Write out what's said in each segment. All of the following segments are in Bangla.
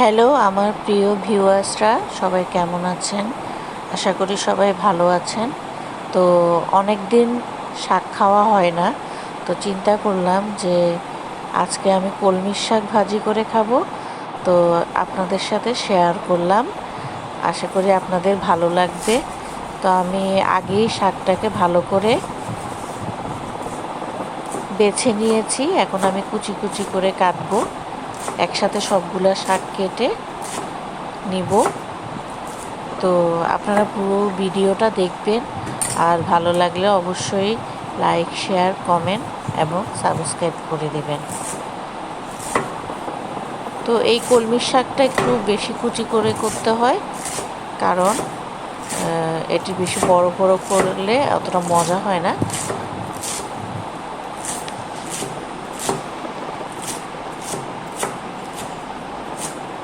হ্যালো, আমার প্রিয় ভিউয়ার্সরা, সবাই কেমন আছেন? আশা করি সবাই ভালো আছেন। তো অনেক দিন শাক খাওয়া হয় না, তো চিন্তা করলাম যে আজকে আমি কলমির শাক ভাজি করে খাব। তো আপনাদের সাথে শেয়ার করলাম। আশা করি আপনাদের ভালো লাগবে। তো আমি আগেই শাকটাকে ভালো করে বেছে নিয়েছি। এখন আমি কুচি কুচি করে কাটবো। একসাথে সবগুলা শাক কেটে নিব। তো আপনারা পুরো ভিডিওটা দেখবেন, আর ভালো লাগলে অবশ্যই লাইক, শেয়ার, কমেন্ট এবং সাবস্ক্রাইব করে দেবেন। তো এই কলমির শাকটা একটু বেশি কুচি করে করতে হয়, কারণ এটি বেশি বড় বড় করলে অতটা মজা হয় না।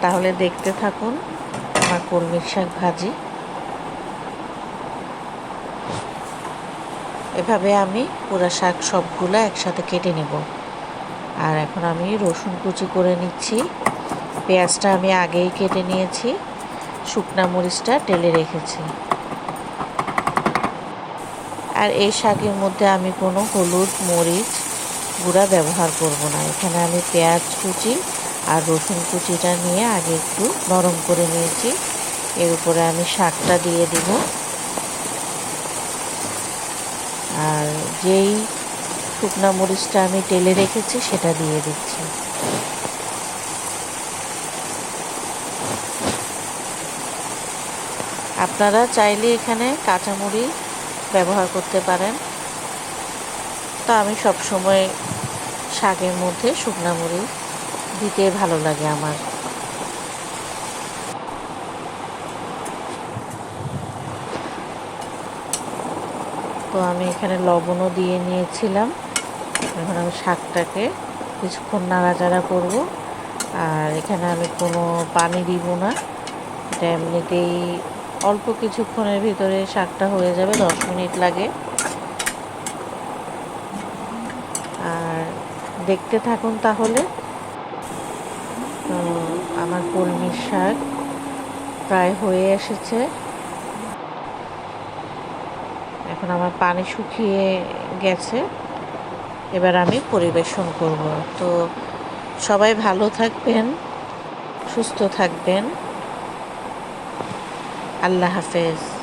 তাহলে দেখতে থাকুন আমার কলমির শাক ভাজি। এভাবে আমি পুরা শাক সবগুলো একসাথে কেটে নেব। আর এখন আমি রসুন কুচি করে নিচ্ছি। পেঁয়াজটা আমি আগেই কেটে নিয়েছি। শুকনা মরিচটা টেলে রেখেছি। আর এই শাকের মধ্যে আমি কোনো হলুদ মরিচ গুঁড়া ব্যবহার করব না। এখানে আমি পেঁয়াজ কুচি আর রসুন কুচিটা নিয়ে আগে একটু নরম করে নিয়েছি। এর উপরে আমি শাকটা দিয়ে দিব। আর যেই শুকনা মরিচটা আমি তেলে রেখেছি, সেটা দিয়ে দিচ্ছি। আপনারা চাইলে এখানে কাঁচামুড়ি ব্যবহার করতে পারেন। তা আমি সবসময় শাকের মধ্যে শুকনা মরিচ দিতে ভালো লাগে আমার। তো আমি এখানে লবণও দিয়ে নিয়েছিলাম। এখন আমি শাকটাকে কিছুক্ষণ নাড়াচাড়া করব। আর এখানে আমি কোনো পানি দিব না। এটা এমনিতেই অল্প কিছুক্ষণের ভিতরে শাকটা হয়ে যাবে, দশ মিনিট লাগে। আর দেখতে থাকুন তাহলে। তো আমার কলমির শাক প্রায় হয়ে এসেছে। এখন আমার পানি শুকিয়ে গেছে। এবার আমি পরিবেশন করব। তো সবাই ভালো থাকবেন, সুস্থ থাকবেন। আল্লাহ হাফেজ।